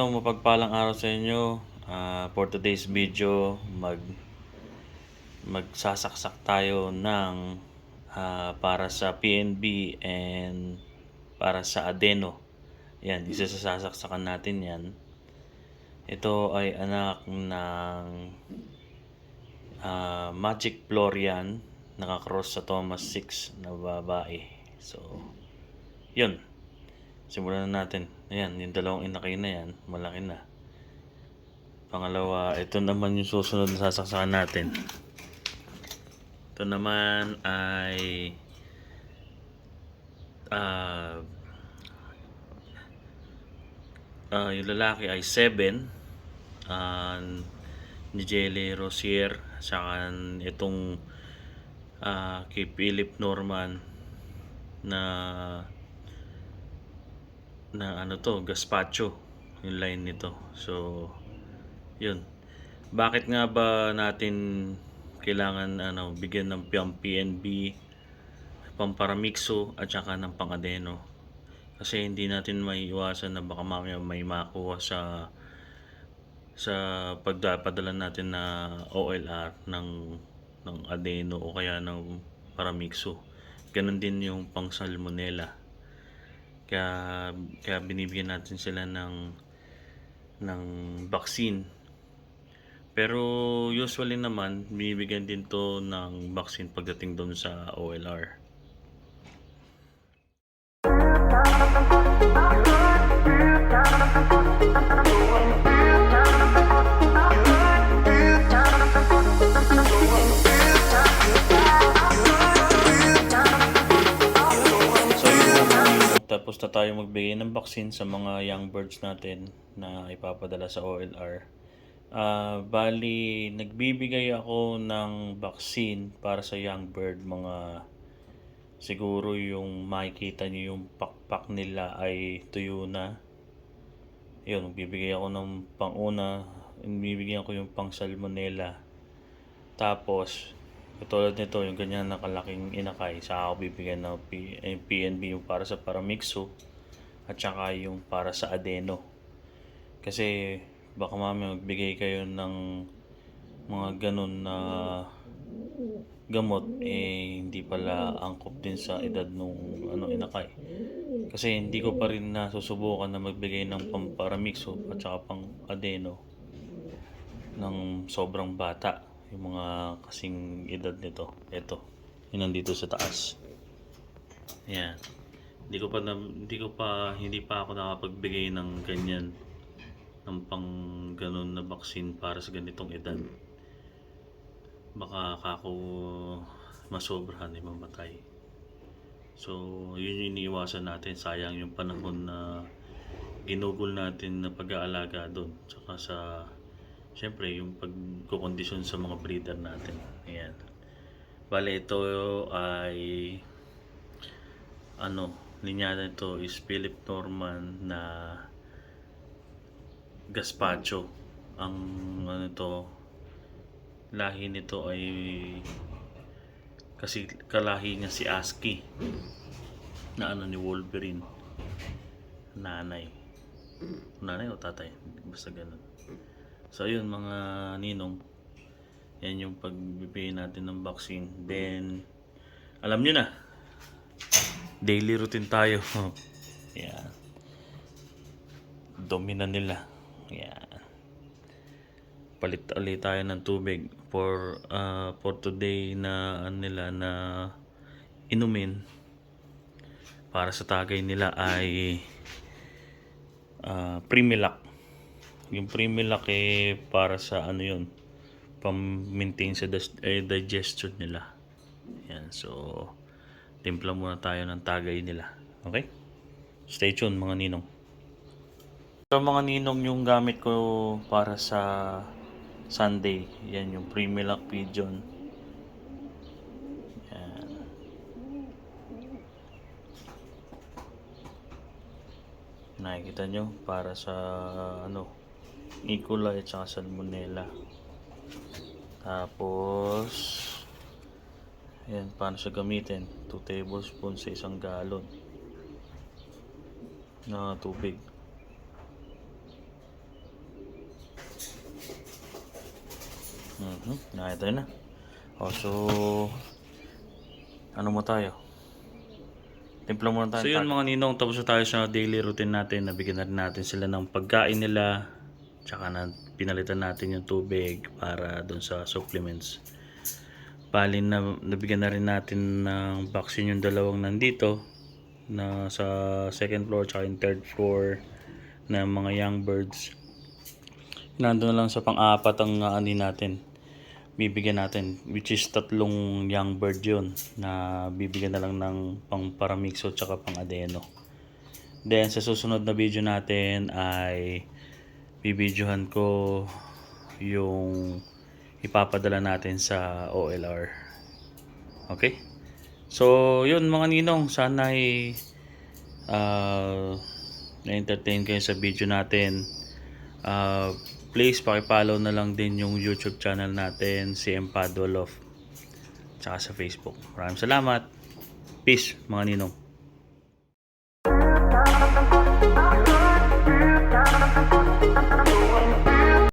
ninong, mapagpalang araw sa inyo. Ah, for today's video, mag magsasaksak tayo ng ah, para sa PNB and para sa Adeno. Yan, isa sa sasaksakan natin yan. Ito ay anak ng ah, Magic Florian nakakross sa Thomas 6 na babae. So, yun. Simulan na natin. Ayan, yung dalawang inakay na yan, malaki na. Pangalawa, ito naman yung susunod na sasaksakan natin. Ito naman ay ah ah, yung lalaki ay 7 and ni Jelly Rosier saka itong ah, kay Philip Norman na na ano to, gazpacho yung line nito. So, yun. Bakit nga ba natin kailangan ano bigyan ng pang PNB, pamparamixo at saka ng pangadeno? Kasi hindi natin may iwasan na baka mamaya may makuha sa sa pagdapadala natin na OLR ng ng adeno o kaya ng paramixo. Ganon din yung pang salmonella. Kaya, kaya binibigyan natin sila ng ng vaccine. Pero usually naman, binibigyan din to ng vaccine pagdating doon sa OLR. Tapos na tayo magbigay ng vaccine sa mga young birds natin na ipapadala sa OLR. Ah, bali, nagbibigay ako ng vaccine para sa young bird. Mga siguro yung makikita niyo yung pakpak nila ay tuyo na. Yun, magbibigay ako ng panguna. Bibigyan ko yung pang salmonella. Tapos, katulad nito, yung ganyan na kalaking inakay, sa ako bibigyan ng P- eh, PNB yung para sa paramixo at saka yung para sa adeno. Kasi baka mami magbigay kayo ng mga ganun na gamot eh hindi pala angkop din sa edad nung ano inakay. Kasi hindi ko pa rin nasusubukan na magbigay ng pamparamixo at saka pang adeno ng sobrang bata yung mga kasing edad nito. Ito yun nandito sa taas. Yan hindi ko pa na, hindi ko pa hindi pa ako nakapagbigay ng ganyan ng pang ganun na vaccine para sa ganitong edad. Baka kako masobrahan ay mamatay so yun yung iniiwasan natin. Sayang yung panahon na ginugol natin na pag-aalaga doon tsaka sa Siyempre, yung pagkukondisyon sa mga breeder natin. Ayan. Bale, ito ay ano, linyada ito is Philip Norman na gazpacho. Ang ano ito, lahi nito ay kasi kalahi niya si Aski na ano ni Wolverine nanay nanay o tatay basta ganun So ayun mga ninong, yan yung pagbibigay natin ng vaccine. Then, alam nyo na, daily routine tayo. yan. Dumi na nila. Yan. Palit ulit tayo ng tubig for uh, for today na ano nila na inumin para sa tagay nila ay uh, Primilac yung Primilac eh para sa ano yun pam-maintain sa eh, digestion nila. Yan so timpla muna tayo ng tagay nila. Okay? Stay tuned mga ninong. So mga ninong yung gamit ko para sa Sunday yan yung Primilac Pigeon. Yan. Nakikita nyo para sa ano E. coli at salmonella tapos ayan paano siya gamitin 2 tablespoons sa isang galon na tubig Mm -hmm. Nakita na. O, so, ano mo tayo? Timpla muna tayo. So, yun mga ninong, tapos na tayo sa daily routine natin. Nabigyan na rin natin sila ng pagkain nila. Tsaka na pinalitan natin yung tubig para doon sa supplements. Bali na nabigyan na rin natin ng vaccine yung dalawang nandito na sa second floor tsaka yung third floor na mga young birds. Nandun na lang sa pang-apat ang uh, ani natin. Bibigyan natin which is tatlong young bird yun na bibigyan na lang ng pang paramixo tsaka pang adeno. Then sa susunod na video natin ay bibidyohan ko yung ipapadala natin sa OLR. Okay? So, yun mga ninong, sana ay uh, na-entertain kayo sa video natin. Uh, please, pakipollow na lang din yung YouTube channel natin, si Empadolof, tsaka sa Facebook. Maraming salamat. Peace, mga ninong.